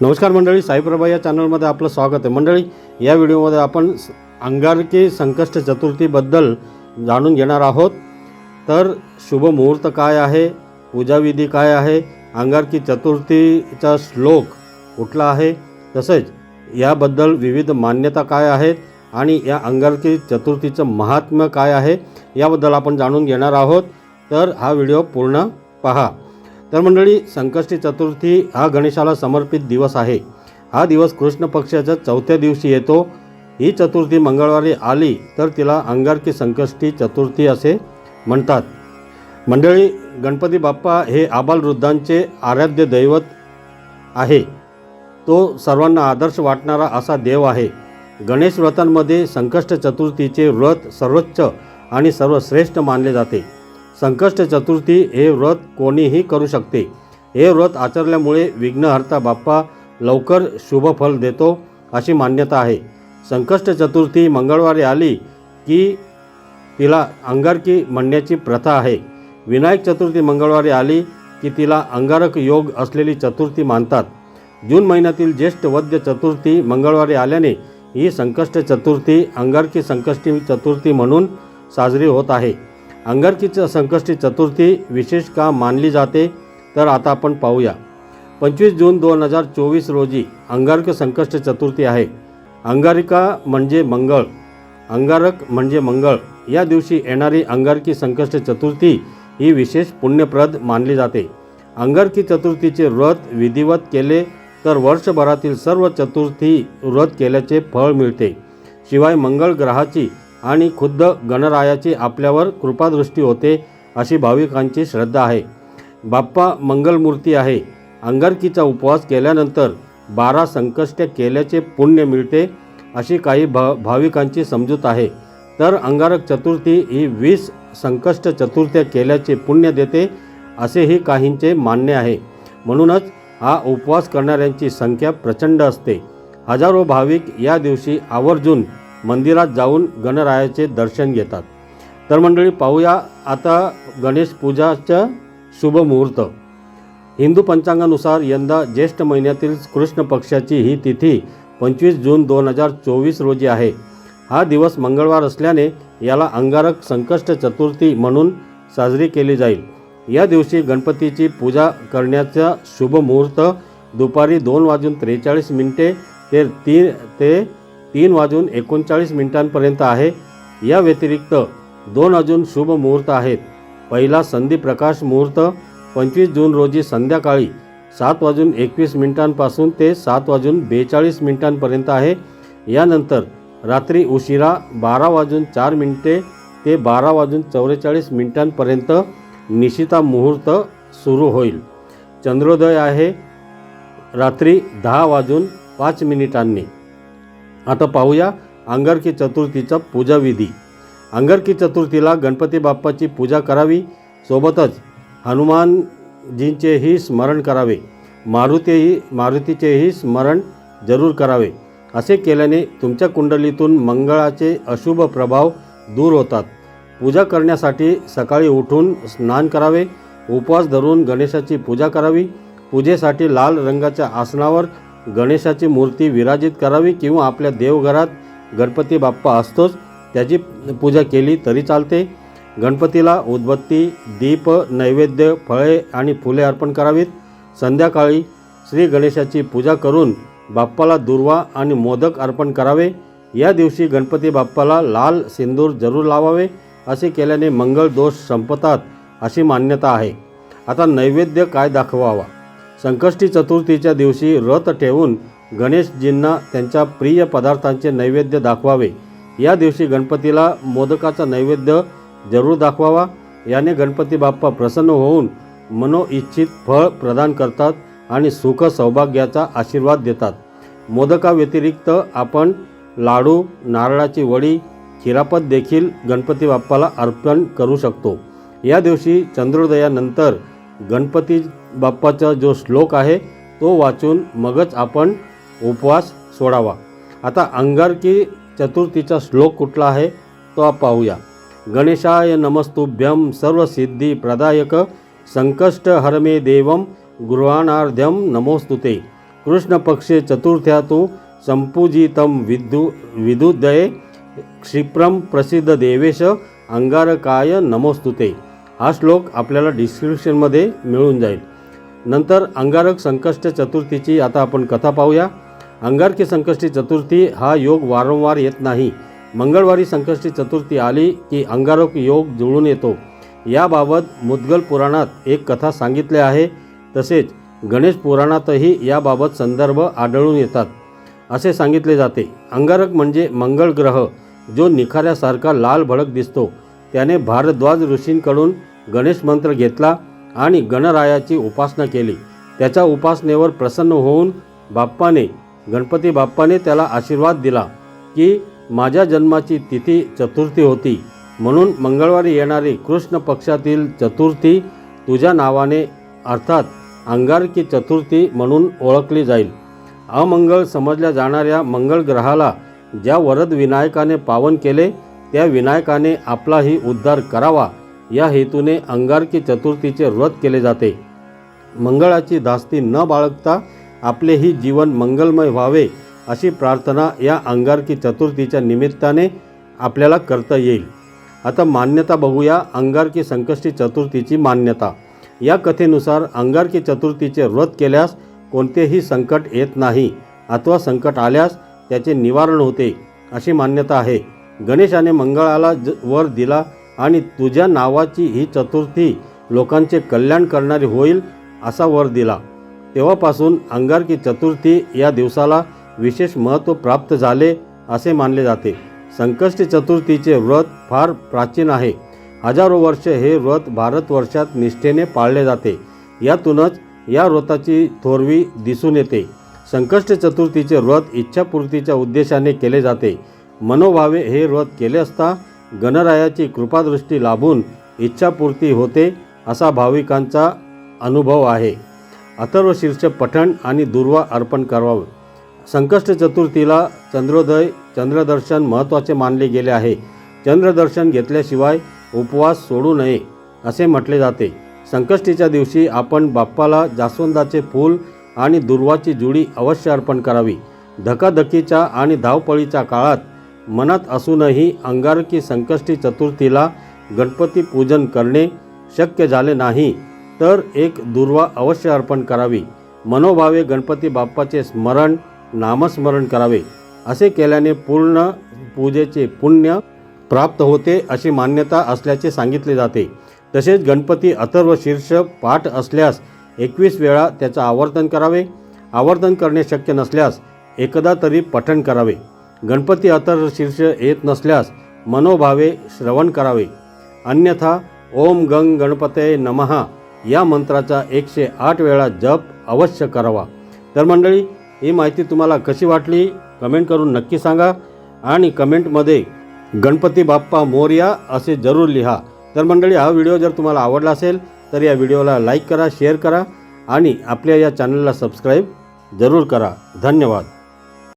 नमस्कार मंडळी साईप्रभा या चॅनलमध्ये आपलं स्वागत आहे. मंडळी या व्हिडिओमध्ये आपण अंगारकी संकष्ट चतुर्थीबद्दल जाणून घेणार आहोत. तर शुभ मुहूर्त काय आहे? पूजाविधी काय आहे? अंगारकी चतुर्थीचा श्लोक कुठला आहे? तसेच याबद्दल विविध मान्यता काय आहेत? आणि या अंगारकी चतुर्थीचं महात्म्य काय आहे? याबद्दल आपण जाणून घेणार आहोत. तर हा व्हिडिओ पूर्ण पहा. तर मंडळी संकष्टी चतुर्थी हा गणेशाला समर्पित दिवस आहे. हा दिवस कृष्ण पक्षाच्या चौथ्या दिवशी येतो. ही चतुर्थी मंगळवारी आली तर तिला अंगारकी संकष्टी चतुर्थी असे म्हणतात. मंडळी गणपती बाप्पा हे आबालवृद्धांचे आराध्य दैवत आहे. तो सर्वांना आदर्श वाटणारा असा देव आहे. गणेश व्रतांमध्ये संकष्ट चतुर्थीचे व्रत सर्वोच्च आणि सर्वश्रेष्ठ मानले जाते. संकष्ट चतुर्थी हे व्रत कोणीही करू शकते. हे व्रत आचरल्यामुळे विघ्नहर्ता बाप्पा लवकर शुभफल देतो अशी मान्यता आहे. संकष्ट चतुर्थी मंगळवारी आली की तिला अंगारकी म्हणण्याची प्रथा आहे. विनायक चतुर्थी मंगळवारी आली की तिला अंगारक योग असलेली चतुर्थी मानतात. जून महिन्यातील ज्येष्ठ वद्य चतुर्थी मंगळवारी आल्याने ही संकष्ट चतुर्थी अंगारकी संकष्टी चतुर्थी म्हणून साजरी होत आहे. अंगारकी संकष्टी चतुर्थी विशेष का मानली जाते तर आता आपण पाहूया. पंचवीस जून दोन हजार चोवीस रोजी अंगारक संकष्ट चतुर्थी आहे. अंगारिका म्हणजे मंगळ अंगारक म्हणजे मंगळ. या दिवशी येणारी अंगारकी संकष्ट चतुर्थी ही विशेष पुण्यप्रद मानली जाते. अंगारकी चतुर्थीचे व्रत विधिवत केले तर वर्षभरातील सर्व चतुर्थी व्रत केल्याचे फळ मिळते. शिवाय मंगळ ग्रहाची आणि खुद्द गणरायाची आपल्यावर कृपादृष्टी होते अशी भाविकांची श्रद्धा आहे. बाप्पा मंगलमूर्ती आहे. अंगारकीचा उपवास केल्यानंतर बारा संकष्ट केल्याचे पुण्य मिळते अशी काही भा भाविकांची समजूत आहे. तर अंगारक चतुर्थी ही वीस संकष्ट चतुर्थ्या केल्याचे पुण्य देते असेही काहींचे मान्य आहे. म्हणूनच हा उपवास करणाऱ्यांची संख्या प्रचंड असते. हजारो भाविक या दिवशी आवर्जून मंदिरात जाऊन गणरायाचे दर्शन घेतात. तर मंडळी पाहूया आता गणेश पूजाचं शुभ मुहूर्त. हिंदू पंचांगानुसार यंदा ज्येष्ठ महिन्यातील कृष्ण पक्षाची ही तिथी पंचवीस जून दोन हजार चोवीस रोजी आहे. हा दिवस मंगळवार असल्याने याला अंगारक संकष्ट चतुर्थी म्हणून साजरी केली जाईल. या दिवशी गणपतीची पूजा करण्याचा शुभ मुहूर्त दुपारी दोन वाजून त्रेचाळीस मिनिटे ते तीन ते तीन वाजून एकोणचाळीस मिनिटांपर्यंत आहे. या व्यतिरिक्त दोन अजून शुभ मुहूर्त आहेत. पहिला संधी प्रकाश मुहूर्त पंचवीस जून रोजी संध्याकाळी सात वाजून एकवीस मिनिटांपासून ते सात वाजून बेचाळीस मिनिटांपर्यंत आहे. यानंतर रात्री उशिरा बारा वाजून चार मिनिटे ते बारा वाजून चौवेचाळीस मिनिटांपर्यंत निशिता मुहूर्त सुरू होईल. चंद्रोदय आहे. रात्री दहा वाजून पाच मिनिटांनी. आता पाहूया अंगारकी चतुर्थीचा पूजाविधी. अंगारकी चतुर्थीला गणपती बाप्पाची पूजा करावी सोबतच हनुमानजींचेही स्मरण करावे मारुतीही मारुतीचेही स्मरण जरूर करावे. असे केल्याने तुमच्या कुंडलीतून मंगळाचे अशुभ प्रभाव दूर होतात. पूजा करण्यासाठी सकाळी उठून स्नान करावे उपवास धरून गणेशाची पूजा करावी. पूजेसाठी लाल रंगाच्या आसनावर गणेशाची मूर्ती विराजित करावी किंवा आपल्या देवघरात गणपती बाप्पा असतोच त्याची पूजा केली तरी चालते. गणपतीला उदबत्ती दीप नैवेद्य फळे आणि फुले अर्पण करावीत. संध्याकाळी श्री गणेशाची पूजा करून बाप्पाला दुर्वा आणि मोदक अर्पण करावे. या दिवशी गणपती बाप्पाला लाल सिंदूर जरूर लावावे असे केल्याने मंगळ दोष संपतात अशी मान्यता आहे. आता नैवेद्य काय दाखवावा? संकष्टी चतुर्थीच्या दिवशी रथ ठेवून गणेशजींना त्यांच्या प्रिय पदार्थांचे नैवेद्य दाखवावे. या दिवशी गणपतीला मोदकाचा नैवेद्य जरूर दाखवावा. याने गणपती बाप्पा प्रसन्न होऊन मनोइच्छित फळ प्रदान करतात आणि सुख सौभाग्याचा आशीर्वाद देतात. मोदकाव्यतिरिक्त आपण लाडू नारळाची वडी खिरापत देखील गणपती बाप्पाला अर्पण करू शकतो. या दिवशी चंद्रोदयानंतर गणपती बाप्पाचा जो श्लोक आहे तो वाचून मगच आपण उपवास सोडावा. आता अंगारकी चतुर्थीचा श्लोक कुठला आहे तो पाहूया. गणेशाय नमस्तुभ्यम सर्वसिद्धी प्रदायक संकष्ट हरमे देवम गृहाणार्ध्यम नमोस्तुते कृष्णपक्षे चतुर्थ्या तू संपूजितम विद्यु विदुदये क्षिप्रम प्रसिद्ध देवेश अंगारकाय नमोस्तुते हा श्लोक आपल्याला डिस्क्रिप्शनमध्ये मिळून जाईल. नंतर अंगारक संकष्ट चतुर्थीची आता आपण कथा पाहूया. अंगारकी संकष्टी चतुर्थी हा योग वारंवार येत नाही. मंगळवारी संकष्टी चतुर्थी आली की अंगारक योग जुळून येतो. याबाबत मुद्गल पुराणात एक कथा सांगितली आहे. तसेच गणेश पुराणातही याबाबत संदर्भ आढळून येतात. असे सांगितले जाते. अंगारक म्हणजे मंगळ ग्रह जो निखाऱ्यासारखा लाल भडक दिसतो. त्याने भारद्वाज ऋषींकडून गणेश मंत्र घेतला. आणि गणरायाची उपासना केली. त्याच्या उपासनेवर प्रसन्न होऊन बाप्पाने गणपती बाप्पाने त्याला आशीर्वाद दिला की माझ्या जन्माची तिथी चतुर्थी होती. म्हणून मंगळवारी येणारी कृष्ण पक्षातील चतुर्थी तुझ्या नावाने अर्थात अंगारकी चतुर्थी म्हणून ओळखली जाईल. अमंगळ समजल्या जाणाऱ्या मंगळ ग्रहाला ज्या वरद विनायकाने पावन केले त्या विनायकाने आपलाही उद्धार करावा या हेतूने अंगारकी चतुर्थीचे व्रत केले जाते. मंगळाची धास्ती न बाळगता आपलेही जीवन मंगलमय व्हावे अशी प्रार्थना या अंगारकी चतुर्थीच्या निमित्ताने आपल्याला करता येईल. आता मान्यता बघूया अंगारकी संकष्टी चतुर्थीची मान्यता. या कथेनुसार अंगारकी चतुर्थीचे व्रत केल्यास कोणतेही संकट येत नाही. अथवा संकट आल्यास त्याचे निवारण होते अशी मान्यता आहे. गणेशाने मंगळाला ज वर दिला आणि तुझ्या नावाची ही चतुर्थी लोकांचे कल्याण करणारी होईल असा वर दिला. तेव्हापासून अंगारकी चतुर्थी या दिवसाला विशेष महत्त्व प्राप्त झाले असे मानले जाते. संकष्टी चतुर्थीचे व्रत फार प्राचीन आहे. हजारो वर्ष हे व्रत भारतवर्षात निष्ठेने पाळले जाते. यातूनच या व्रताची थोरवी दिसून येते. संकष्ट चतुर्थीचे व्रत इच्छापूर्तीच्या उद्देशाने केले जाते. मनोभावे हे व्रत केले असता गणरायाची कृपादृष्टी लाभून इच्छापूर्ती होते असा भाविकांचा अनुभव आहे. अथर्व शीर्ष पठण आणि दुर्वा अर्पण करावे. संकष्ट चतुर्थीला चंद्रोदय चंद्रदर्शन महत्त्वाचे मानले गेले आहे. चंद्रदर्शन घेतल्याशिवाय उपवास सोडू नये असे म्हटले जाते. संकष्टीच्या दिवशी आपण बाप्पाला जास्वंदाचे फूल आणि दुर्वाची जुडी अवश्य अर्पण करावी. धकाधकीच्या आणि धावपळीच्या काळात मनात असूनही अंगारकी संकष्टी चतुर्थीला गणपती पूजन करणे शक्य झाले नाही तर एक दुर्वा अवश्य अर्पण करावी. मनोभावे गणपती बाप्पाचे स्मरण नामस्मरण करावे. असे केल्याने पूर्ण पूजेचे पुण्य प्राप्त होते अशी मान्यता असल्याचे सांगितले जाते. तसेच गणपती अथर्व शीर्ष पाठ असल्यास एकवीस वेळा त्याचं आवर्तन करावे. आवर्तन करणे शक्य नसल्यास एकदा तरी पठण करावे. गणपती अतर शीर्ष येत नसल्यास मनोभावे श्रवण करावे. अन्यथा ओम गंग गणपते नमहा या मंत्राचा एकशे आठ वेळा जप अवश्य करावा. तर मंडळी ही माहिती तुम्हाला कशी वाटली? कमेंट करून नक्की सांगा आणि कमेंटमध्ये गणपती बाप्पा मोर्या असे जरूर लिहा. तर मंडळी हा व्हिडिओ जर तुम्हाला आवडला असेल तर या व्हिडिओला लाईक करा शेअर करा आणि आपल्या या चॅनलला सबस्क्राईब जरूर करा. धन्यवाद.